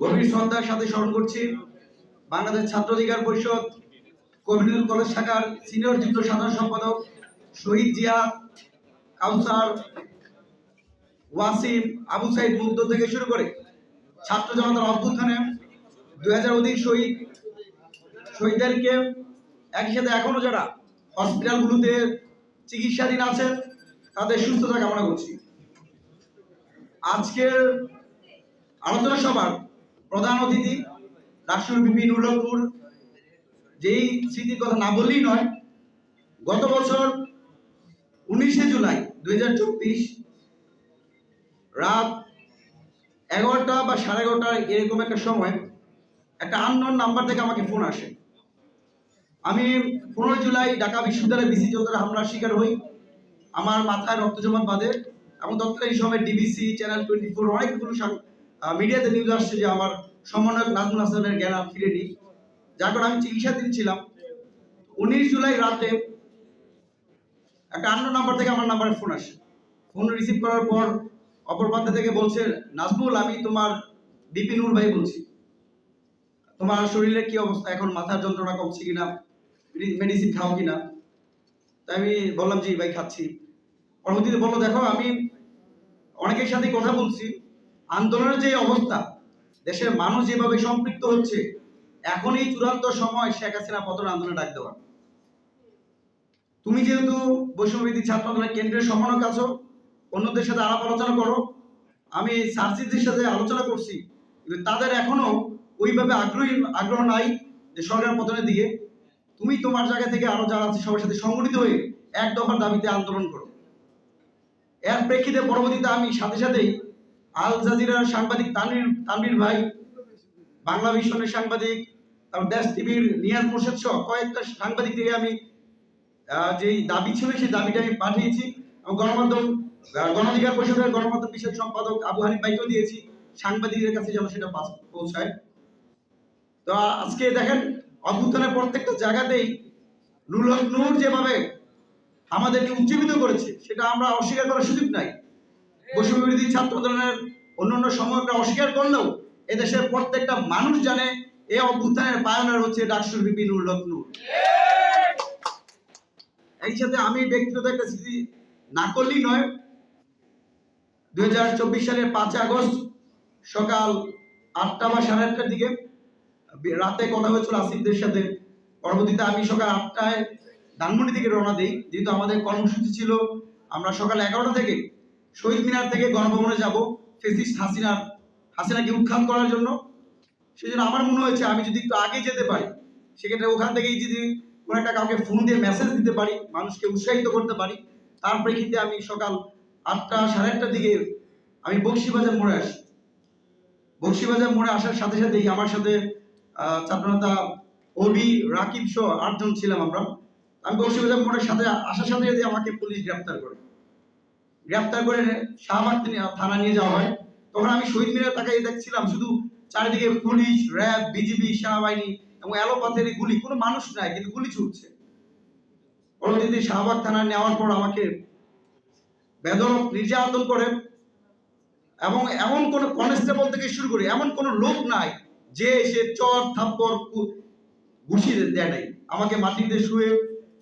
গভীর শ্রদ্ধার সাথে স্মরণ করছি বাংলাদেশ ছাত্র অধিকার পরিষদ কবিনুল কলেজ শাখার সিনিয়র যুগ্ম সাধারণ সম্পাদক শহীদ জিয়া কাউসার ওয়াসিম আবু সাইদ মুগ্ধ থেকে শুরু করে ছাত্র জনতার অভ্যুত্থানে দুই হাজার অধিক শহীদ শহীদদেরকে একই সাথে এখনও যারা হসপিটালগুলোতে চিকিৎসাধীন আছেন, তাদের সুস্থতা কামনা করছি। আজকের আলোচনা সভার প্রধান অতিথি রাষ্ট্রীয় বিপিন উল্লপুর যেই স্মৃতির কথা না বললেই নয়, গত বছর উনিশে জুলাই দু হাজার চব্বিশ রাত এগারোটা বা সাড়ে এগারোটা এরকম একটা সময় একটা আননোন নাম্বার থেকে আমাকে ফোন আসে। আমি পনেরো জুলাই ঢাকা বিশ্ববিদ্যালয়ে বিসি চন্দ্রের হামলার শিকার হই। আমার মাথায় রক্ত জমাট বাঁধে এবং তৎকালীন সময় ডিবিসি চ্যানেল টোয়েন্টি ফোর অনেকগুলো মিডিয়াতে নিউজ আসছে যে আমার সমন্বয়ক নাজমুল হাসানের জ্ঞান ফিরেনি যার কারণে আমি চিকিৎসাধীন ছিলাম। উনিশ জুলাই রাতে একটা অন্য নাম্বার থেকে আমার নাম্বারে ফোন আসে। ফোন রিসিভ করার পর অপর প্রান্ত থেকে বলছে, নাজমুল, আমি তোমার বিপিনুর ভাই বলছি। তোমার শরীরের কি অবস্থা? এখন মাথার যন্ত্রণা কমছে কিনা? মেডিসিন খাও কিনা? তাই আমি বললাম, জি ভাই, খাচ্ছি। পরবর্তীতে বলল, দেখো, আমি অনেকের সাথে কথা বলছি। আন্দোলনের যে অবস্থা, দেশের মানুষ যেভাবে সম্পৃক্ত হচ্ছে, এখন এই চূড়ান্ত সময় শেখ হাসিনা পতন আন্দোলনে ডাক দেওয়া। তুমি যেহেতু বৈষম্যবিধি ছাত্র আন্দোলনের কেন্দ্রের সমন্বয়ক আছো, অন্যদের সাথে আলাপ আলোচনা করো। আমি সার্জিদের সাথে আলোচনা করছি, কিন্তু তাদের এখনও ওইভাবে আগ্রহী, আগ্রহ নাই যে সরকার পতনের দিকে। তুমি তোমার জায়গা থেকে আরও যারা আছে, সবার সাথে সংগঠিত হয়ে এক দফার দাবিতে আন্দোলন করো। এর প্রেক্ষিতে পরবর্তীতে আমি সাথে সাথেই আল জাজিরার সাংবাদিক তানভীর তানভীর ভাই, বাংলা ভিশনের সাংবাদিক, তারপর দেশ টিভির নিয়াজ মোর্শেদ সহ কয়েকটা সাংবাদিক থেকে আমি যেই দাবি ছিল সেই দাবিটা আমি পাঠিয়েছি এবং গণমাধ্যম গণাধিকার পরিষদের গণমাধ্যম বিষয়ক সম্পাদক আবু হানিফ ভাইকেও দিয়েছি। সাংবাদিকদের কাছে যেন সেটা পৌঁছায়। তো আজকে দেখেন, অভ্যুত্থানের প্রত্যেকটা জায়গাতেই নুর হক নূর যেভাবে আমাদেরকে উজ্জীবিত করেছে, সেটা আমরা অস্বীকার করার সুযোগ নাই। বৈষম্য বিরোধী ছাত্র আন্দোলনের অন্যান্য সময়টা অস্বীকার করলেও এদেশের প্রত্যেকটা মানুষ জানে এই অভ্যুত্থানের পায়নার হচ্ছে ডাকসুর বিপিন নূর এই সাথে আমি ব্যক্তিগত একটা স্মৃতি না করলেই নয়। দুই সালের পাঁচ আগস্ট সকাল আটটা বা সাড়ে আটটার দিকে রাতে কথা হয়েছিল আসিফদের সাথে। পরবর্তীতে আমি সকাল আটটায় ধানমন্ডি থেকে রওনা দিই। যেহেতু আমাদের কর্মসূচি ছিল, আমরা সকাল এগারোটা থেকে শহীদ মিনার থেকে গণভবনে যাব ফেসিস্ট হাসিনার, হাসিনাকে উৎখাত করার জন্য। সেই জন্য আমার মনে হয়েছে আমি যদি একটু আগে যেতে পারি, সেক্ষেত্রে ওখান থেকেই যদি কোনো একটা কাউকে ফোন দিয়ে মেসেজ দিতে পারি, মানুষকে উৎসাহিত করতে পারি, তার প্রেক্ষিতে আমি সকাল আটটা, সাড়ে আটটার দিকে আমি বক্সিবাজার মোড়ে আসি। বক্সিবাজার মোড়ে আসার সাথে সাথেই আমার সাথে ছাত্রনেতা অভি, রাকিব সহ আটজন ছিলাম আমরা। আমি বক্সিবাজার মোড়ের সাথে, আসার সাথে সাথে আমাকে পুলিশ গ্রেপ্তার করে। গ্রেপ্তার করে শাহবাগ থানা নিয়ে যাওয়া হয়। তখন আমি শহীদ মিনার তাকাই দেখছিলাম, শুধু চারিদিকে পুলিশ, র্যাব, বিজিবি, সেনাবাহিনী এবং অ্যালোপাথের গুলি। কোনো মানুষ নাই, কিন্তু গুলি ছুটছে। পরবর্তীতে শাহবাগ থানা নেওয়ার পর আমাকে বেদন নির্যাতন করে এবং এমন কোন কনস্টেবল থেকে শুরু করে এমন কোন লোক নাই যে সে চর, থাপ্পড়, কু- ঘুষি দেয় নাই। আমাকে মাটিতে শুয়ে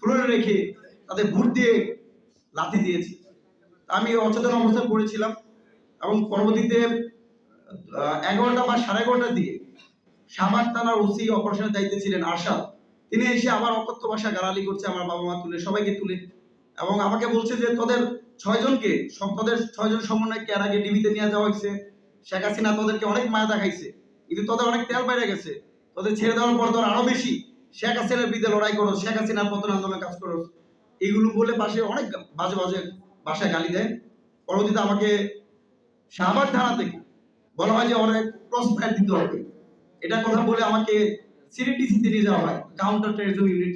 ফ্লোরে রেখে তাদের ভোট দিয়ে লাথি দিয়েছে। আমি অচেতন অবস্থায় পড়েছিলাম এবং পরবর্তীতে এগারোটা বা সাড়ে এগারোটার দিকে সাবাক থানার ওসি অপারেশনের দায়িত্বে ছিলেন আশাদ তিনি এসে আবার অকথ্য ভাষা গালালি করছে, আমার বাবা মা তুলে, সবাইকে তুলে এবং আমাকে বলছে যে তোদের ছয়জনকে তোদের ছয়জন সমন্বয়কে এর আগে ডিবিতে নিয়ে যাওয়া হয়েছে, শেখ হাসিনা তোদেরকে অনেক মায়া দেখাইছে, কিন্তু তোদের অনেক তেল বাইরে গেছে, তোদের ছেড়ে দেওয়ার পর তোর আরও বেশি, শেখ হাসিনার বিরুদ্ধে লড়াই করো, শেখ হাসিনার পতন আন্দোলনে কাজ করো। এগুলো বলে পাশে অনেক বাজে বাজে ভাষায় গালি দেয়। পরবর্তীতে আমাকে শাহবাগ থানা থেকে বলা হয় যে অনেক ক্রস ফায়ার দিতে হবে। এটা কথা বলে আমাকে সিরিটিসিতে নিয়ে যাওয়া হয় কাউন্টার টেরিজম ইউনিট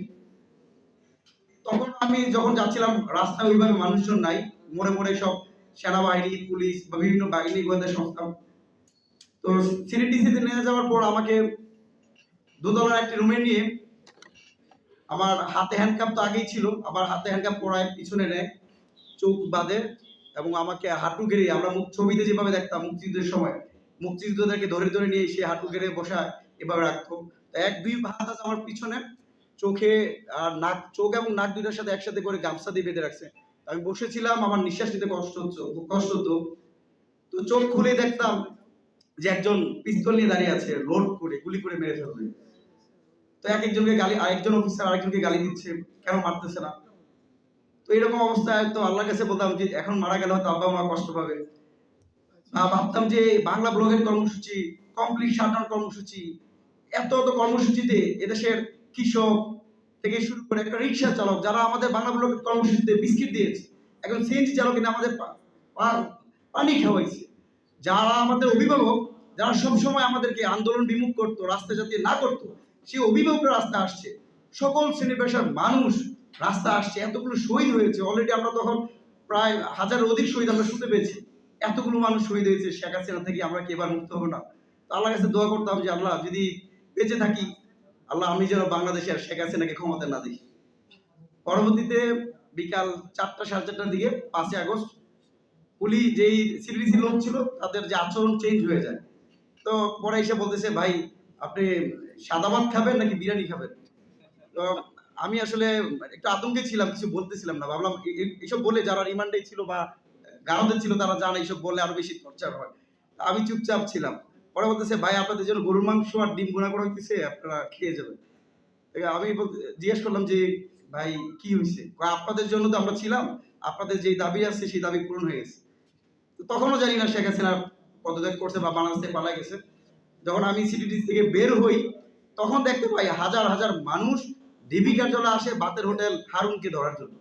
তখন আমি যখন যাচ্ছিলাম, রাস্তায় ওইভাবে মানুষজন নাই, মোড়ে মোড়ে সব সেনাবাহিনী, পুলিশ বা বিভিন্ন বাহিনী, গোয়েন্দা সংস্থা। তো সিরিটিসিতে নিয়ে যাওয়ার পর আমাকে দোতলার একটি রুমে নিয়ে, আমার হাতে হ্যান্ডকাপ তো আগেই ছিল, আবার হাতে হ্যান্ডকাপ পরায় পিছনে নেয়। চোখ বাঁধে এবং আমাকে হাঁটু গেড়ে আমরা মুখ ছবিতে যেভাবে দেখতাম মুক্তিযুদ্ধের সময়, মুক্তিযোদ্ধাদেরকে ধরে ধরে নিয়ে সে হাঁটু গেড়ে বসা এভাবে রাখতো। এক দুই হাত আছে আমার পিছনে, চোখে আর নাক, চোখ এবং নাক দুইটার সাথে একসাথে করে গামছা দিয়ে বেঁধে রাখছে। আমি বসেছিলাম, আমার নিঃশ্বাস নিতে কষ্ট হচ্ছে, কষ্ট হতো। তো চোখ খুলে দেখতাম যে একজন পিস্তল নিয়ে দাঁড়িয়ে আছে, লোড করে, গুলি করে মেরে ফেলবে। তো এক একজনকে গালি, আরেকজন অফিসার আরেকজনকে গালি দিচ্ছে, কেন মারতেছে না? এরকম অবস্থায় তো আল্লাহর কাছে বলতাম যে এখন মারা গেলে হয়তো আব্বা মা কষ্ট পাবে। ভাবতাম যে বাংলা ব্লগের কর্মসূচি কমপ্লিট শাটডাউন কর্মসূচি, এত এত কর্মসূচিতে এদেশের কৃষক থেকে শুরু করে একটা রিক্সা চালক যারা আমাদের বাংলা ব্লগের কর্মসূচিতে বিস্কিট দিয়েছে এখন সিএনজি চালক কিনা আমাদের পানি খাওয়াইছে। যারা আমাদের অভিভাবক, যারা সবসময় আমাদেরকে আন্দোলন বিমুখ করতো রাস্তা যাতে না করতো, সেই অভিভাবকরা রাস্তা আসছে। সকল শ্রেণি পেশার মানুষ রাস্তা আসছে, এতগুলো শহীদ হয়েছে। অলরেডি আমরা তখন প্রায় হাজার অধিক শহীদ আমরা শুনতে পেয়েছি। এতগুলো মানুষ শহীদ হয়েছে, শেখ হাসিনা থেকে আমরা কি এবার মুক্ত হব না? তো আল্লাহর কাছে দোয়া করতাম যে, আল্লাহ যদি বেঁচে থাকি, আল্লাহ আমি যেন বাংলাদেশে আর শেখ হাসিনাকে ক্ষমতা না দেখি। পরবর্তীতে বিকাল চারটা, সাড়ে চারটার দিকে, পাঁচই আগস্ট পুলিশ যেই সিবিসি লোক ছিল, তাদের যে আচরণ চেঞ্জ হয়ে যায়। তো পরে এসে বলতেছে, ভাই, আপনি সাদা ভাত খাবেন নাকি বিরিয়ানি খাবেন? তো আমি আসলে একটু আতঙ্কে ছিলাম, কিছু বলতেছিলাম না। ভাবলাম এ- এ- এসব বলে যারা রিমান্ডে ছিল বা গারদে ছিল তারা জানে এইসব বললে আরও বেশি টর্চার হয়। আমি চুপচাপ ছিলাম। পরে বলতেছে, ভাই, আপনাদের জন্য গরুর মাংস আর ডিম গুণা করা হইতেছে, আপনারা খেয়ে যাবেন। আমি জিজ্ঞেস করলাম যে, ভাই, কি হয়েছে আপনাদের জন্য তো আমরা ছিলাম, আপনাদের যে দাবি আছে সেই দাবি পূরণ হয়ে গেছে। তখনও জানি না শেখ হাসিনা পদত্যাগ করছে বা বাংলাদেশ থেকে পালাই গেছে। যখন আমি সিটিডি থেকে বের হই, তখন দেখতে পাই হাজার হাজার মানুষ ডিবি কার্যালয়ে আসে বাতের হোটেল হারুনকে ধরার জন্য।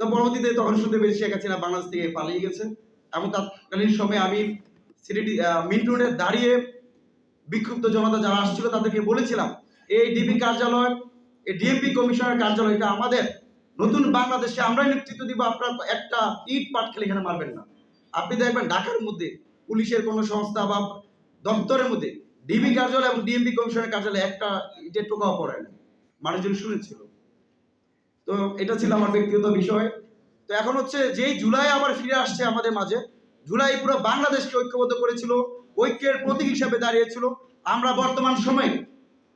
তো পরবর্তীতে তখন শুনতে পেরেছি শেখ হাসিনা বাংলাদেশ থেকে পালিয়ে গেছে। এবং তৎকালীন সময়ে আমি সিটিডি মিন্টু রোডে দাঁড়িয়ে বিক্ষুব্ধ জনতা যারা আসছিল তাদেরকে বলেছিলাম, এই ডিবি কার্যালয়, এই ডিএমপি কমিশনের কার্যালয়, এটা আমাদের। নতুন বাংলাদেশে আমরাই নেতৃত্ব দিব, আপনারা একটা ইট পাট খেলে এখানে মারবেন না। আপনি দেখবেন ঢাকার মধ্যে, পুলিশের কোনো সংস্থা বা দপ্তরের মধ্যে ডিবি কার্যালয় এবং ডিএমপি কমিশনের কার্যালয় একটা ইটের টোকাও পড়ে না। মানুষজন শুনেছিল। তো এটা ছিল আমার ব্যক্তিগত বিষয়। তো এখন হচ্ছে যেই জুলাই আবার ফিরে আসছে আমাদের মাঝে, জুলাই পুরো বাংলাদেশকে ঐক্যবদ্ধ করেছিল, ঐক্যের প্রতীক হিসেবে দাঁড়িয়েছিল। আমরা বর্তমান সময়ে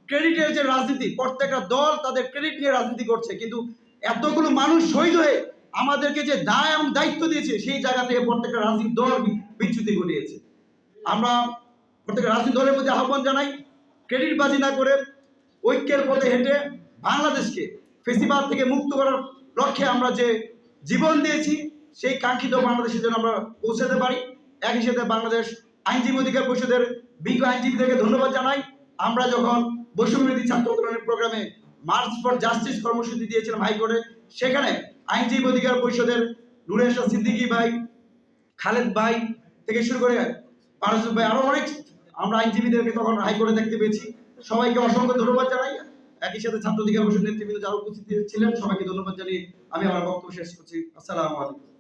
ক্রেডিটের যে রাজনীতি, প্রত্যেকটা দল তাদের ক্রেডিট নিয়ে রাজনীতি করছে, কিন্তু এতগুলো মানুষ শহীদ হয়ে আমাদেরকে যে দায় এবং দায়িত্ব দিয়েছে, সেই জায়গা থেকে প্রত্যেকটা রাজনৈতিক দল বিচ্যুতি ঘটিয়েছে। আমরা প্রত্যেকটা রাজনৈতিক দলের মধ্যে আহ্বান জানাই ক্রেডিট বাজি না করে ঐক্যের পথে হেঁটে বাংলাদেশকে ফেসিবাদ থেকে মুক্ত করার লক্ষ্যে আমরা যে জীবন দিয়েছি, সেই কাঙ্ক্ষিত বাংলাদেশের জন্য আমরা পৌঁছাতে পারি। একই সাথে বাংলাদেশ আইনজীবী অধিকার পরিষদের বিজ্ঞ আইনজীবীদেরকে ধন্যবাদ জানাই। আমরা যখন বৈষম্যবিরোধী ছাত্র আন্দোলনের প্রোগ্রামে মার্চ ফর জাস্টিস কর্মসূচি দিয়েছিলাম হাইকোর্টে, সেখানে আইনজীবী অধিকার পরিষদের নুরে এরশাদ সিদ্দিকী ভাই, খালেদ ভাই থেকে শুরু করে পারস ভাই, আরও অনেক আমরা আইনজীবীদেরকে তখন হাইকোর্টে দেখতে পেয়েছি। সবাইকে অসংখ্য ধন্যবাদ জানাই। একই সাথে ছাত্রলীগের অধিকার নেতৃবৃন্দ যারা উপস্থিত ছিলেন, সবাইকে ধন্যবাদ জানিয়ে আমি আমার বক্তব্য শেষ করছি। আসসালামু আলাইকুম।